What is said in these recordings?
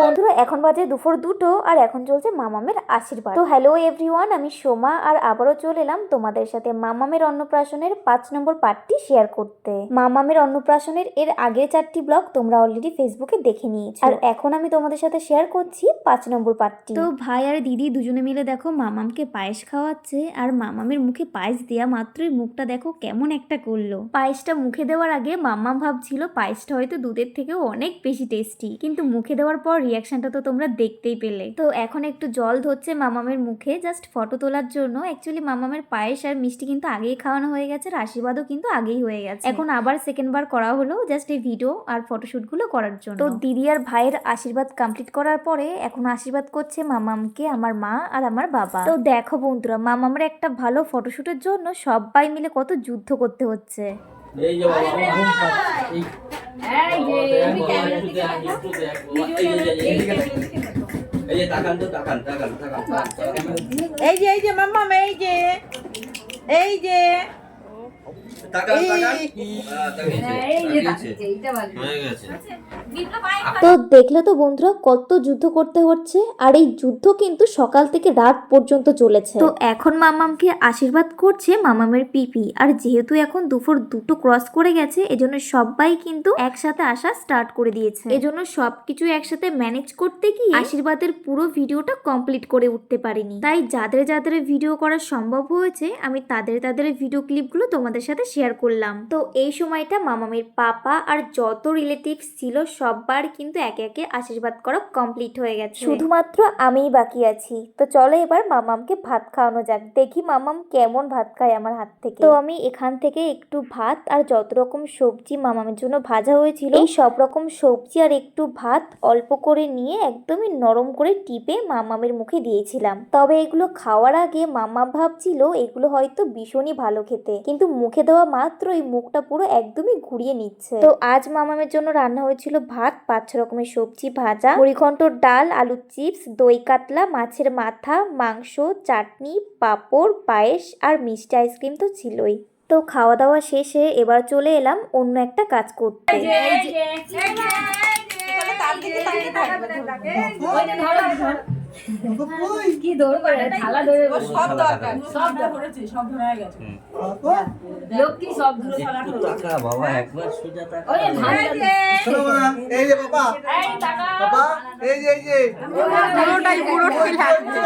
বন্ধুরা, এখন বাজে দুপুর দুটো আর এখন চলছে মামামের আশীর্বাদ। তো হ্যালো এভরিওয়ান আমি সোমা আর আবারও চলে এলাম তোমাদের সাথে মামামের অন্নপ্রাশনের পাঁচ নম্বর পার্টটি শেয়ার করতে। মামামের অন্নপ্রাশনের এর আগের চারটি ব্লগ তোমরা অলরেডি ফেসবুকে দেখে নিয়েছো। আর এখন আমি তোমাদের সাথে শেয়ার করছি পাঁচ নম্বর পার্টটি তো ভাই আর দিদি দুজনে মিলে দেখো মামামকে পায়েস খাওয়াচ্ছে আর মামামের মুখে পায়েস দেওয়া মাত্রই মুখটা দেখো কেমন একটা করল। পায়েসটা মুখে দেওয়ার আগে মাম্মাম ভাবছিল পায়েসটা হয়তো দুধের থেকেও অনেক বেশি টেস্টি কিন্তু মুখে দেওয়ার পর রিয়াকশনটা তো তোমরা দেখতেই পেলে তো এখন একটু জল ধরছে মামামের মুখে জাস্ট ফটো তোলার জন্য অ্যাকচুয়ালি মামামের পায়েস আর মিষ্টি কিন্তু আগেই খাওয়ানো হয়ে গেছে আর আশীর্বাদও কিন্তু আগেই হয়ে গেছে এখন আবার সেকেন্ড বার করা হলো জাস্ট এই ভিডিও আর ফটোশুটগুলো করার জন্য তো দিদি আর ভাইয়ের আশীর্বাদ কমপ্লিট করার পরে এখন আশীর্বাদ করছে মামামকে আমার মা আর আমার বাবা তো দেখো বন্ধুরা মামামের একটা ভালো ফটোশুটের জন্য সবাই মিলে কত যুদ্ধ করতে হচ্ছে এই এই যে, এই যে, এই যে তাকান তাকান তাকান তাকান তাকান। এই যে এই যে যে যে। তাকান তাকান। এই- আহ, তাকিয়েছে, তাকিয়েছে। হয়ে গেছে। তো দেখলে তো বন্ধুরা কত যুদ্ধ করতে হচ্ছে আর এই যুদ্ধ কিন্তু সকাল থেকে রাত পর্যন্ত চলেছে। তো এখন মামামকে আশীর্বাদ করছে মামামের পিপি আর যেহেতু এখন দুপুর দুটো ক্রস করে গেছে এজন্য সবাই কিন্তু একসাথে আসা স্টার্ট করে দিয়েছে। এজন্য সবকিছু একসাথে ম্যানেজ করতে গিয়ে আশীর্বাদের পুরো ভিডিওটা কমপ্লিট করে উঠতে পারিনি। তাই যাদের যাদের ভিডিও করা সম্ভব হয়েছে আমি তাদের তাদের ভিডিও ক্লিপগুলো তোমাদের সাথে শেয়ার করলাম। তো এই সময়টা মামামের পাপা আর যত রিলেটিভস ছিল সবার কিন্তু একে একে আশীর্বাদ করা কমপ্লিট হয়ে গেছে। শুধুমাত্র আমিই বাকি আছি। তো চলো এবার মামামকে ভাত খাওয়ানো যাক। দেখি মামাম কেমন ভাত খায় আমার হাত থেকে। তো আমি এখান থেকে একটু ভাত আর যত রকম সবজি মামামের জন্য ভাজা হয়েছিল এই সব রকম সবজি আর একটু ভাত অল্প করে নিয়ে একদমই নরম করে টিপে মামামের মুখে দিয়েছিলাম। তবে এগুলো খাওয়ার আগে মামা ভাবছিল এগুলো হয়তো ভীষণই ভালো খেতে। কিন্তু মুখে দেওয়া মাত্রই মুখটা পুরো একদমই ঘুরিয়ে নিচ্ছে। তো আজ মামামের জন্য রান্না হয়েছিল ভাত পাঁচ রকমের সবজি ভাজা মুড়িঘণ্টর ডাল আলুর চিপস দই কাতলা মাছের মাথা মাংস চাটনি পাঁপড় পায়েস আর মিষ্টি আইসক্রিম তো ছিলই তো খাওয়া দাওয়া শেষে এবার চলে এলাম অন্য একটা কাজ করতে কি দৌড় করে থালা ধরে সব দরকার সব ধরেছে সব ধরে গেছে। লক্ষ্মী সব ধরে থালা বাবা একবার সোজা তাকা। ওই যে ধান শোনো মা, এই যে বাবা। এই টাকা বাবা এই যে এই যে। পুরোটাই পুরোটাই লাগবে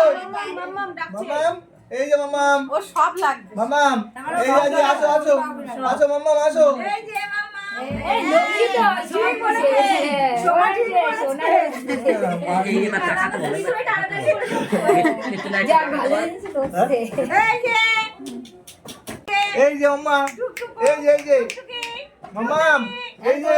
মামাম এই যে। মামাম ও সব লাগবে মামাম এই যে এই যে আসো আসো। আসো মামাম আসো। এই লক্ষ্মী তো শুয়ে পড়েছে সোনা সোনা এইবার তাকাতে বলো যা ভালো জিনিস করছে এই যে মাম্মা এই যে এই এই যে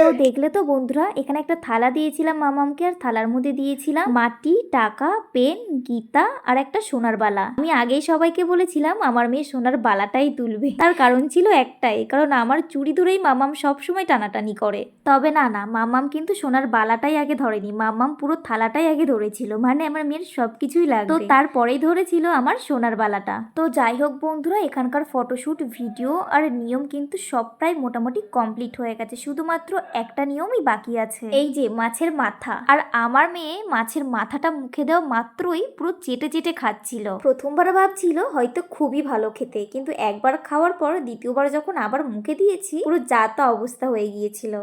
তো দেখলে তো বন্ধুরা এখানে একটা থালা দিয়েছিলাম মামামকে আর থালার মধ্যে দিয়েছিলাম মাটি টাকা পেন গীতা আর একটা সোনার বালা। আমি আগেই সবাইকে বলেছিলাম আমার মেয়ে সোনার বালাটাই তুলবে। তার কারণ ছিল একটাই কারণ আমার চুড়ি ধরেই মামাম সবসময় টানাটানি করে। তবে না না মামাম কিন্তু সোনার বালাটাই আগে ধরেনি মামাম পুরো থালাটাই আগে ধরেছিল মানে আমার মেয়ের সবকিছুই লাগবে। তো তারপরেই ধরেছিল আমার সোনার বালাটা। তো যাই হোক বন্ধুরা এখানকার ফটোশুট ভিডিও আর নিয়ম কিন্তু সব প্রায় মোটামুটি কমপ্লিট হয়ে গেছে শুধুমাত্র একটা নিয়মই বাকি আছে। এই যে মাছের মাথা। আর আমার মেয়ে মাছের মাথাটা মুখে দেওয়া মাত্রই পুরো চেটে চেটে খাচ্ছিল। প্রথমবার ভাবছিল হয়তো খুবই ভালো খেতে কিন্তু একবার খাওয়ার পর দ্বিতীয়বার যখন আবার মুখে দিয়েছি পুরো যা অবস্থা হয়ে গিয়েছিল।